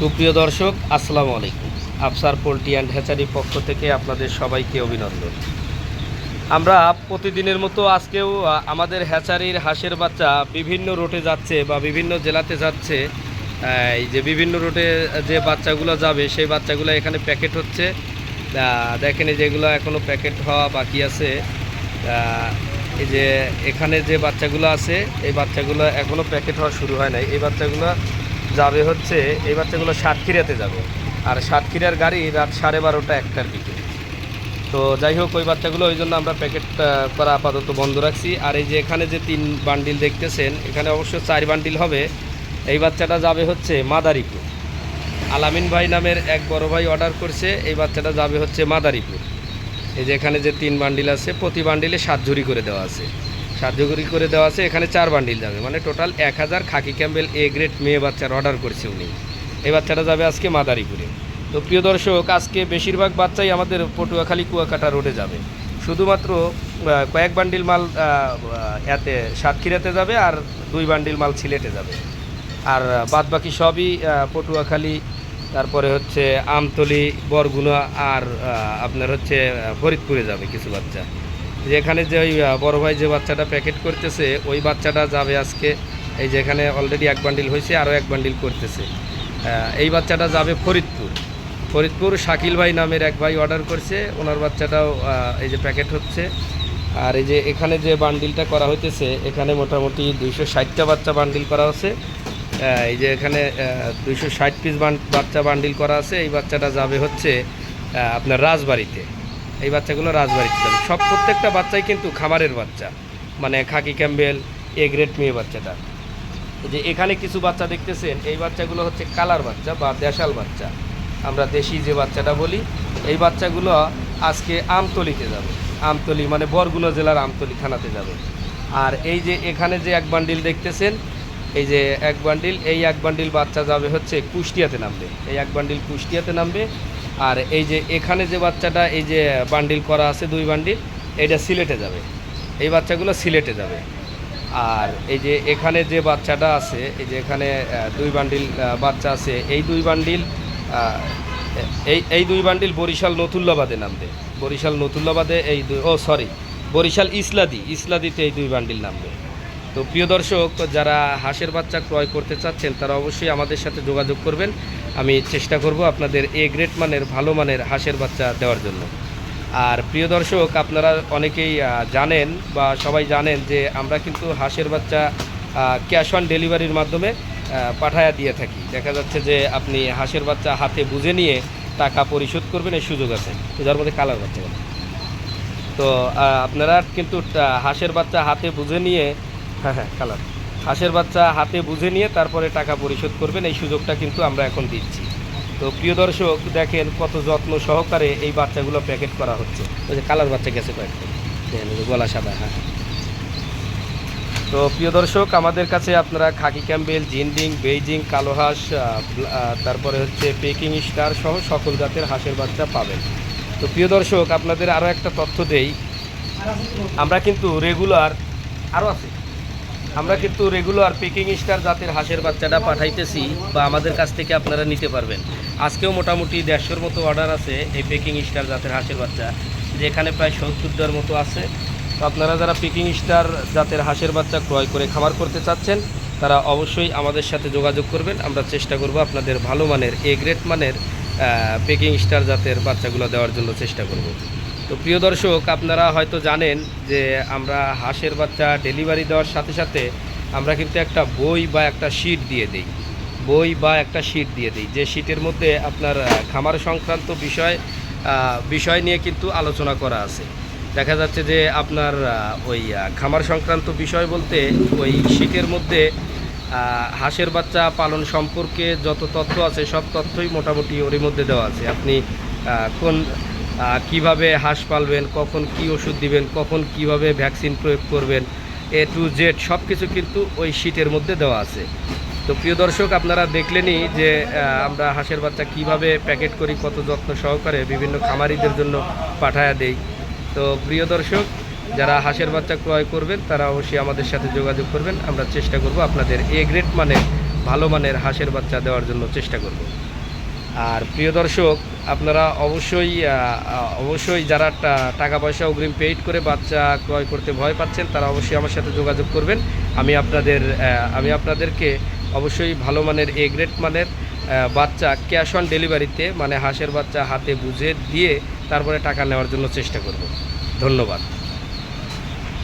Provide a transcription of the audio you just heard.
সুপ্রিয় দর্শক, আসসালামু আলাইকুম। আফসার পোলট্রি অ্যান্ড হ্যাচারির পক্ষ থেকে আপনাদের সবাইকে অভিনন্দন। আমরা প্রতিদিনের মতো আজকেও আমাদের হ্যাচারির হাঁসের বাচ্চা বিভিন্ন রোটে যাচ্ছে বা বিভিন্ন জেলাতে যাচ্ছে। এই যে বিভিন্ন রুটে যে বাচ্চাগুলো যাবে, সেই বাচ্চাগুলো এখানে প্যাকেট হচ্ছে। দেখেন যেগুলো এখনও প্যাকেট হওয়া বাকি আছে। এই যে এখানে যে বাচ্চাগুলো আছে, এই বাচ্চাগুলো এখনও প্যাকেট হওয়া শুরু হয় নাই। এই বাচ্চাগুলো যাবে হচ্ছে এই বাচ্চাগুলো সাতক্ষীরাতে যাবে। আর সাতক্ষীরার গাড়ি রাত সাড়ে বারোটা একটার দিকে। তো যাই হোক ওই বাচ্চাগুলো ওই জন্য আমরা প্যাকেট আহ, করা আপাতত বন্ধ রাখছি। আর এই যে এখানে যে তিন বান্ডিল দেখতেছেন এখানে অবশ্য চার বান্ডিল হবে। এই বাচ্চাটা যাবে হচ্ছে মাদারীপুর। আলামিন ভাই নামের এক বড় ভাই অর্ডার করছে এই বাচ্চাটা যাবে হচ্ছে মাদারীপুর। এই যে এখানে যে তিন বান্ডিল আছে প্রতি বান্ডিলে সাত ঝুড়ি করে দেওয়া আছে। সাত করে দেওয়া আছে। এখানে চার বান্ডিল যাবে। মানে টোটাল এক হাজার খাকি ক্যাম্বেল এ গ্রেড মেয়ে বাচ্চার অর্ডার করছে উনি। এই বাচ্চাটা যাবে আজকে মাদারীপুরে। তো প্রিয় দর্শক, আজকে বেশিরভাগ বাচ্চাই আমাদের পটুয়াখালী কুয়াকাটা রোডে যাবে। শুধুমাত্র কয়েক বান্ডিল মাল এতে, সাতক্ষীরাতে যাবে আর দুই বান্ডিল মাল সিলেটে যাবে। আর বাদ বাকি সবই পটুয়াখালী, তারপরে হচ্ছে আমতলি, বরগুনা আর আপনার হচ্ছে ফরিদপুরে যাবে কিছু বাচ্চা। যেখানে যে ওই বড় ভাই যে বাচ্চাটা প্যাকেট করতেছে, ওই বাচ্চাটা যাবে আজকে, এই যেখানে অলরেডি এক বান্ডিল হয়েছে, আরও এক বান্ডিল করতেছে। এই বাচ্চাটা যাবে ফরিদপুর। ফরিদপুর শাকিল ভাই নামের এক ভাই অর্ডার করছে, ওনার বাচ্চাটাও এই যে প্যাকেট হচ্ছে। আর এই যে এখানে যে বান্ডিলটা করা হইতেছে, এখানে মোটামুটি দুইশো ষাটটা বাচ্চা বান্ডিল করা আছে। এই যে এখানে দুইশো ষাট পিস বাচ্চা বান্ডিল করা আছে। এই বাচ্চাটা যাবে হচ্ছে আপনার রাজবাড়িতে। এই বাচ্চাগুলো রাজবাড়িতে যাবে। সব প্রত্যেকটা বাচ্চাই কিন্তু খামারের বাচ্চা। মানে খাকি ক্যাম্বেল এ গ্রেড মেয়ে বাচ্চাটা। যে এখানে কিছু বাচ্চা দেখতেছেন, এই বাচ্চাগুলো হচ্ছে কালার বাচ্চা বা দেশাল বাচ্চা। আমরা দেশি যে বাচ্চাটা বলি, এই বাচ্চাগুলো আজকে আমতলিতে যাবে। আমতলি মানে বরগুনা জেলার আমতলি থানাতে যাবে। আর এই যে এখানে যে এক বান্ডিল দেখতেছেন, এই যে এক বান্ডিল, এই এক বান্ডিল বাচ্চা যাবে হচ্ছে কুষ্টিয়াতে নামবে। এই এক বান্ডিল কুষ্টিয়াতে নামবে আর এই যে এখানে যে বাচ্চাটা, এই যে বান্ডিল করা আছে দুই বান্ডিল এইটা সিলেটে যাবে। এই বাচ্চাগুলো সিলেটে যাবে। আর এই যে এখানে যে বাচ্চাটা আছে, এই যে এখানে দুই বান্ডিল বাচ্চা আছে, এই দুই বান্ডিল এই এই দুই বান্ডিল বরিশাল নতুল্লাবাদে নামবে। বরিশাল নতুল্লাবাদে এই দুই ও সরি বরিশাল ইসলাদি, ইসলাদিতে এই দুই বান্ডিল নামবে। তো প্রিয় দর্শক, যারা হাঁসের বাচ্চা ক্রয় করতে চাচ্ছেন, তারা অবশ্যই আমাদের সাথে যোগাযোগ করবেন। আমি চেষ্টা করব আপনাদের এ গ্রেড মানের, ভালো মানের হাঁসের বাচ্চা দেওয়ার জন্য। আর প্রিয় দর্শক, আপনারা অনেকেই জানেন বা সবাই জানেন যে আমরা কিন্তু হাঁসের বাচ্চা ক্যাশ অন ডেলিভারির মাধ্যমে পাঠায়া দিয়ে থাকি। দেখা যাচ্ছে যে আপনি হাঁসের বাচ্চা হাতে বুঝে নিয়ে টাকা পরিশোধ করবেন এই সুযোগ আছে। যার মধ্যে কালার বাচ্চা তো আপনারা কিন্তু হাঁসের বাচ্চা হাতে বুঝে নিয়ে হ্যাঁ হ্যাঁ কালার হাঁসের বাচ্চা হাতে বুঝে নিয়ে তারপরে টাকা পরিশোধ করবেন এই সুযোগটা কিন্তু আমরা এখন দিচ্ছি। তো প্রিয় দর্শক দেখেন কত যত্ন সহকারে এই বাচ্চাগুলো প্যাকেট করা হচ্ছে। ওই যে কালার বাচ্চা গেছে কয়েকটা। দেখেন গলা সাদা হ্যাঁ। তো প্রিয় দর্শক আমাদের কাছে আপনারা খাকি ক্যাম্বেল জিন্ডিং বেইজিং কালো হাঁস তারপরে হচ্ছে পেকিং স্টার সহ সকল জাতের হাঁসের বাচ্চা পাবেন। তো প্রিয় দর্শক আপনাদের আরও একটা তথ্য দেই। আমরা কিন্তু রেগুলার আরও আছে। আমরা কিন্তু রেগুলার পেকিং স্টার জাতের হাঁসের বাচ্চাটা পাঠাইতেছি বা আমাদের কাছ থেকে আপনারা নিতে পারবেন। আজকেও মোটামুটি দেড়শোর মতো অর্ডার আছে এই পেকিং স্টার জাতের হাঁসের বাচ্চা, যেখানে প্রায় সত্তরটার মতো আছে। তো আপনারা যারা পেকিং স্টার জাতের হাঁসের বাচ্চা ক্রয় করে খামার করতে চাচ্ছেন, তারা অবশ্যই আমাদের সাথে যোগাযোগ করবেন। আমরা চেষ্টা করব আপনাদের ভালো মানের এ গ্রেড মানের পেকিং স্টার জাতের বাচ্চাগুলো দেওয়ার জন্য চেষ্টা করব। তো প্রিয় দর্শক, আপনারা হয়তো জানেন যে আমরা হাঁসের বাচ্চা ডেলিভারি দেওয়ার সাথে সাথে আমরা কিন্তু একটা বই বা একটা শিট দিয়ে দিই। বই বা একটা শিট দিয়ে দিই। যে শিটের মধ্যে আপনার খামার সংক্রান্ত বিষয় বিষয় নিয়ে কিন্তু আলোচনা করা আছে। দেখা যাচ্ছে যে আপনার ওই খামার সংক্রান্ত বিষয় বলতে ওই শিটের মধ্যে হাঁসের বাচ্চা পালন সম্পর্কে যত তথ্য আছে, সব তথ্যই মোটামুটি ওর মধ্যে দেওয়া আছে। আপনি কোন কীভাবে হাঁস পালবেন, কখন কি ওষুধ দিবেন, কখন কীভাবে ভ্যাকসিন প্রয়োগ করবেন, এ টু জেড সব কিছু কিন্তু ওই শিটের মধ্যে দেওয়া আছে। তো প্রিয় দর্শক, আপনারা দেখলেনই যে আমরা হাঁসের বাচ্চা কীভাবে প্যাকেট করি, কত যত্ন সহকারে বিভিন্ন খামারিদের জন্য পাঠায়া দেই। তো প্রিয় দর্শক, যারা হাঁসের বাচ্চা ক্রয় করবেন, তারা অবশ্যই আমাদের সাথে যোগাযোগ করবেন। আমরা চেষ্টা করব আপনাদের এ গ্রেড মানে ভালো মানের হাঁসের বাচ্চা দেওয়ার জন্য চেষ্টা করব। আর প্রিয় দর্শক, আপনারা অবশ্যই অবশ্যই যারা টাকা পয়সা অগ্রিম পেইড করে বাচ্চা ক্রয় করতে ভয় পাচ্ছেন, তারা অবশ্যই আমার সাথে যোগাযোগ করবেন। আমি আপনাদের আমি আপনাদেরকে অবশ্যই ভালো মানের এ গ্রেড মানের বাচ্চা ক্যাশ অন ডেলিভারিতে মানে হাঁসের বাচ্চা হাতে বুঝে দিয়ে তারপরে টাকা নেওয়ার জন্য চেষ্টা করব। ধন্যবাদ।